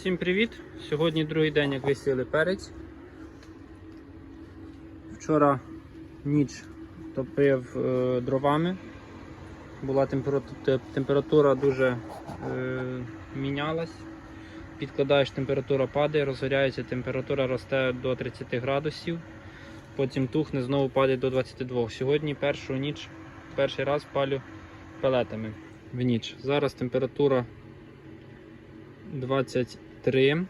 Всім привіт! Сьогодні другий день, як висіяли перець. Вчора ніч топив е, дровами. Була температура, температура дуже е, мінялась. Підкладаєш, температура падає, розгоряється, температура росте до 30 градусів, потім тухне, знову падає до 22. Сьогодні першу ніч, перший раз палю пелетами в ніч. Зараз температура 23.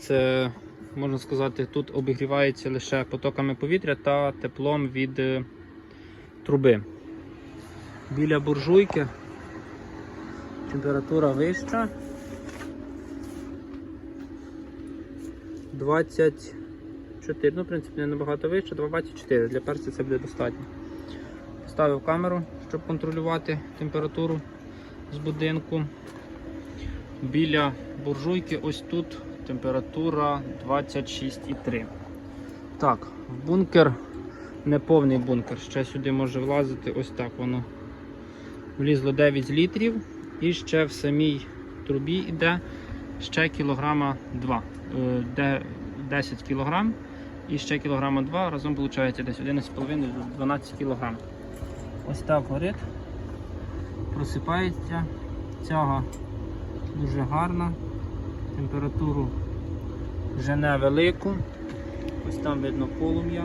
Це, можна сказати, тут обігрівається лише потоками повітря та теплом від е, труби. Біля буржуйки температура вища. 24, ну, в принципі, не набагато вище, 24. Для перця це буде достатньо. Ставив камеру, щоб контролювати температуру з будинку. Біля буржуйки ось тут температура 26,3. Так, в бункер не повний бункер. Ще сюди може влазити ось так воно. Влізло 9 літрів і ще в самій трубі йде ще кілограма 2. Е, 10 кілограм і ще кілограма 2. Разом виходить десь 11,5-12 кілограм. Ось так горить. Просипається. Цяга дуже гарна. Температуру жене велику. Ось там видно полум'я.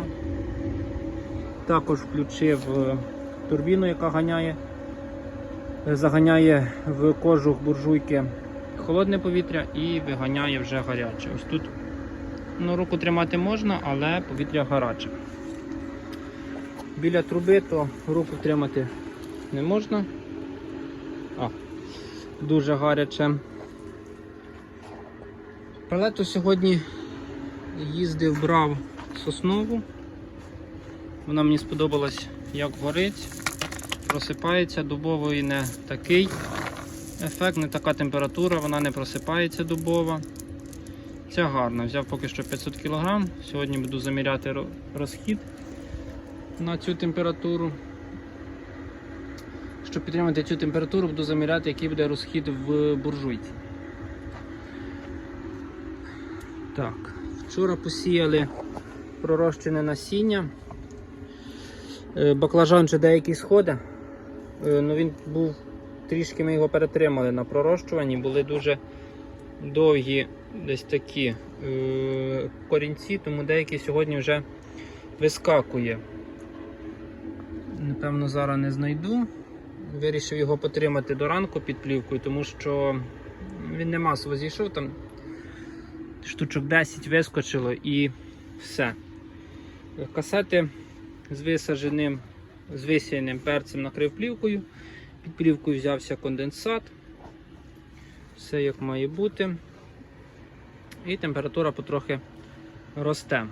Також включив е, турбіну, яка ганяє, е, заганяє в кожух буржуйки холодне повітря і виганяє вже гаряче. Ось тут ну, руку тримати можна, але повітря гаряче. Біля труби то руку тримати не можна. А, дуже гаряче. Палету сьогодні їздив, брав соснову. Вона мені сподобалась, як горить. Просипається дубової не такий ефект, не така температура, вона не просипається дубова. Це гарно. Взяв поки що 500 кг. Сьогодні буду заміряти розхід на цю температуру. Щоб підтримати цю температуру, буду заміряти, який буде розхід в буржуйці. Так, вчора посіяли пророщене насіння. Е, Баклажан ще деякий сходить. Е, Ну він був трішки ми його перетримали на пророщуванні, були дуже довгі десь такі е, корінці, тому деякий сьогодні вже вискакує. Напевно, зараз не знайду. Вирішив його потримати до ранку під плівкою, тому що він не масово зійшов, там штучок 10 вискочило і все. Касети з висадженим, з висіяним перцем накрив плівкою. Під плівкою взявся конденсат. Все як має бути. І температура потрохи росте.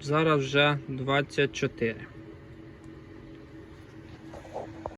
Зараз вже 24.